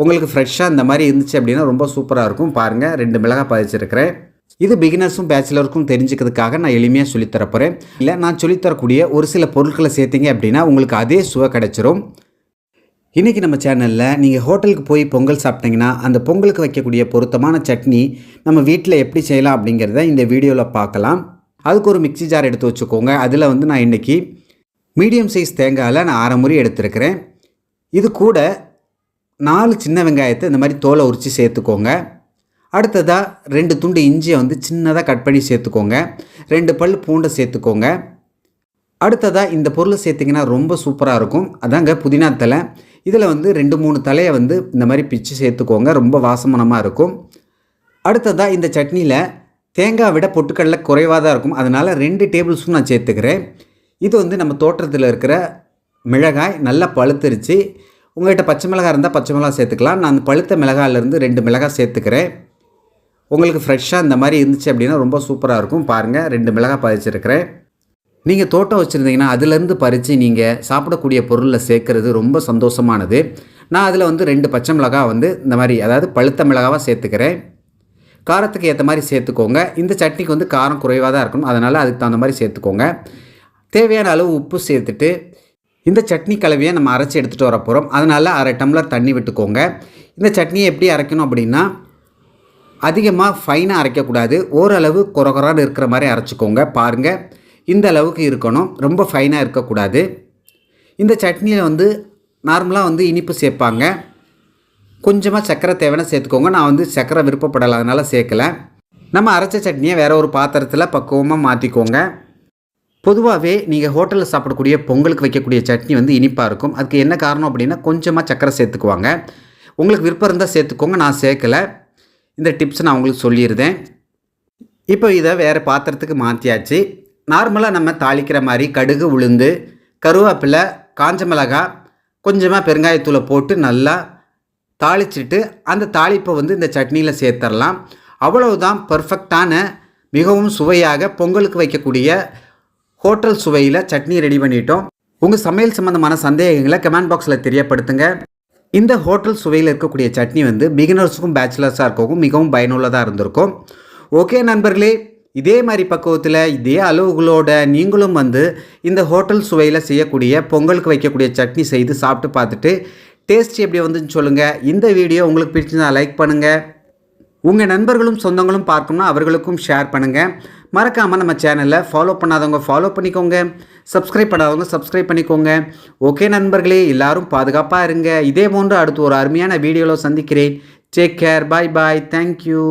உங்களுக்கு ஃப்ரெஷ்ஷாக இந்த மாதிரி இருந்துச்சு அப்படின்னா ரொம்ப சூப்பராக இருக்கும். பாருங்கள் ரெண்டு மிளகாய் பதிச்சிருக்கிறேன். இது பிகினர்ஸும் பேச்சுலருக்கும் தெரிஞ்சுக்கிறதுக்காக நான் எளிமையாக சொல்லித்தரப்போகிறேன் இல்லை நான் சொல்லித்தரக்கூடிய ஒரு சில பொருட்களை சேர்த்திங்க அப்படின்னா உங்களுக்கு அதே சுவை கிடச்சிரும். இன்றைக்கி நம்ம சேனலில் நீங்கள் ஹோட்டலுக்கு போய் பொங்கல் சாப்பிட்டீங்கன்னா அந்த பொங்கலுக்கு வைக்கக்கூடிய பொருத்தமான சட்னி நம்ம வீட்டில் எப்படி செய்யலாம் அப்படிங்கிறத இந்த வீடியோவில் பார்க்கலாம். அதுக்கு ஒரு மிக்ஸி ஜார் எடுத்து வச்சுக்கோங்க. அதில் வந்து நான் இன்றைக்கி மீடியம் சைஸ் தேங்காயில் நான் அரை முறி எடுத்திருக்கிறேன். இது கூட நாலு சின்ன வெங்காயத்தை இந்த மாதிரி தோலை உரித்து சேர்த்துக்கோங்க. அடுத்ததாக ரெண்டு துண்டு இஞ்சியை வந்து சின்னதாக கட் பண்ணி சேர்த்துக்கோங்க. ரெண்டு பல் பூண்டை சேர்த்துக்கோங்க. அடுத்ததாக இந்த பொருளை சேர்த்திங்கன்னா ரொம்ப சூப்பராக இருக்கும். அதாங்க புதினா தலை இதில் வந்து ரெண்டு மூணு தலையை வந்து இந்த மாதிரி பிச்சு சேர்த்துக்கோங்க. ரொம்ப வாசமனமாக இருக்கும். அடுத்ததாக இந்த சட்னியில் தேங்காய் விட பொட்டுக்கடலை குறைவாக தான் இருக்கும். அதனால் ரெண்டு டேபிள் ஸ்பூன் நான் சேர்த்துக்கிறேன். இது வந்து நம்ம தோட்டத்தில் இருக்கிற மிளகாய் நல்லா பழுத்துருச்சு. உங்கள்கிட்ட பச்சை மிளகாய் இருந்தால் பச்சை மிளகா சேர்த்துக்கலாம். நான் அந்த பழுத்த மிளகாயிலேருந்து ரெண்டு மிளகாய் சேர்த்துக்கிறேன். உங்களுக்கு ஃப்ரெஷ்ஷாக இந்த மாதிரி இருந்துச்சு அப்படின்னா ரொம்ப சூப்பராக இருக்கும். பாருங்கள் ரெண்டு மிளகாய் பறிச்சிருக்கிறேன். நீங்கள் தோட்டம் வச்சுருந்தீங்கன்னா அதுலேருந்து பறித்து நீங்கள் சாப்பிடக்கூடிய பொருளில் சேர்க்குறது ரொம்ப சந்தோஷமானது. நான் அதில் வந்து ரெண்டு பச்சை மிளகாய் வந்து இந்த மாதிரி அதாவது பழுத்த மிளகாவாக சேர்த்துக்கிறேன். காரத்துக்கு ஏற்ற மாதிரி சேர்த்துக்கோங்க. இந்த சட்னிக்கு வந்து காரம் குறைவாக தான் இருக்கணும். அதனால் அதுக்கு தகுந்த மாதிரி சேர்த்துக்கோங்க. தேவையான அளவு உப்பு சேர்த்துட்டு இந்த சட்னி கலவையை நம்ம அரைச்சி எடுத்துகிட்டு வர போகிறோம் அதனால் அரை டம்ளர் தண்ணி விட்டுக்கோங்க. இந்த சட்னியை எப்படி அரைக்கணும் அப்படின்னா அதிகமாக ஃபைனாக அரைக்கக்கூடாது. ஓரளவு குறகுறான்னு இருக்கிற மாதிரி அரைச்சிக்கோங்க பாருங்கள் இந்த அளவுக்கு இருக்கணும். ரொம்ப ஃபைனாக இருக்கக்கூடாது. இந்த சட்னியில் வந்து நார்மலாக வந்து இனிப்பு சேர்ப்பாங்க. கொஞ்சமாக சர்க்கரை தேவைன்னா சேர்த்துக்கோங்க. நான் வந்து சர்க்கரை விருப்பப்படலை அதனால் சேர்க்கலை. நம்ம அரைச்ச சட்னியை வேறு ஒரு பாத்திரத்தில் பக்குவமாக மாற்றிக்கோங்க பொதுவாகவே நீங்கள் ஹோட்டலில் சாப்பிடக்கூடிய பொங்கலுக்கு வைக்கக்கூடிய சட்னி வந்து இனிப்பாக இருக்கும். அதுக்கு என்ன காரணம் அப்படின்னா கொஞ்சமாக சக்கரை சேர்த்துக்குவாங்க. உங்களுக்கு விருப்பம் இருந்தால் சேர்த்துக்கோங்க நான் சேர்க்கலை. இந்த டிப்ஸ் நான் உங்களுக்கு சொல்லியிருந்தேன் இப்போ இதை வேறு பாத்திரத்துக்கு மாற்றியாச்சு நார்மலாக நம்ம தாளிக்கிற மாதிரி கடுகு உளுந்து கருவேப்பிலை காஞ்ச மிளகாய் கொஞ்சமாக பெருங்காயத்தூளை போட்டு நல்லா தாளிச்சிட்டு அந்த தாளிப்பை வந்து இந்த சட்னியில் சேர்த்துடலாம் அவ்வளவுதான் பர்ஃபெக்டான மிகவும் சுவையாக பொங்கலுக்கு வைக்கக்கூடிய ஹோட்டல் சுவையில் சட்னி ரெடி பண்ணிட்டோம். உங்கள் சமையல் சம்மந்தமான சந்தேகங்களை கமெண்ட் பாக்ஸில் தெரியப்படுத்துங்க. இந்த ஹோட்டல் சுவையில் இருக்கக்கூடிய சட்னி வந்து பிகினர்ஸுக்கும் பேச்சுலர்ஸாக இருக்கவும் மிகவும் பயனுள்ளதாக இருந்திருக்கும். ஓகே நண்பர்களே இதே மாதிரி பக்குவத்தில் இதே அளவுகளோட நீங்களும் வந்து இந்த ஹோட்டல் சுவையில் செய்யக்கூடிய பொங்கலுக்கு வைக்கக்கூடிய சட்னி செய்து சாப்பிட்டு பார்த்துட்டு டேஸ்ட் எப்படி வந்துன்னு சொல்லுங்கள் இந்த வீடியோ உங்களுக்கு பிடிச்சிருந்தால் லைக் பண்ணுங்கள் உங்கள் நண்பர்களும் சொந்தங்களும் பார்க்கணும்னா அவர்களுக்கும் ஷேர் பண்ணுங்கள் மறக்காமல் நம்ம சேனலை ஃபாலோ பண்ணாதவங்க ஃபாலோ பண்ணிக்கோங்க. சப்ஸ்கிரைப் பண்ணாதவங்க சப்ஸ்கிரைப் பண்ணிக்கோங்க. ஓகே நண்பர்களே எல்லாரும் பாதுகாப்பாக இருங்க. இதே போன்று அடுத்து ஒரு அருமையான வீடியோவில் சந்திக்கிறேன். Take care bye bye thank you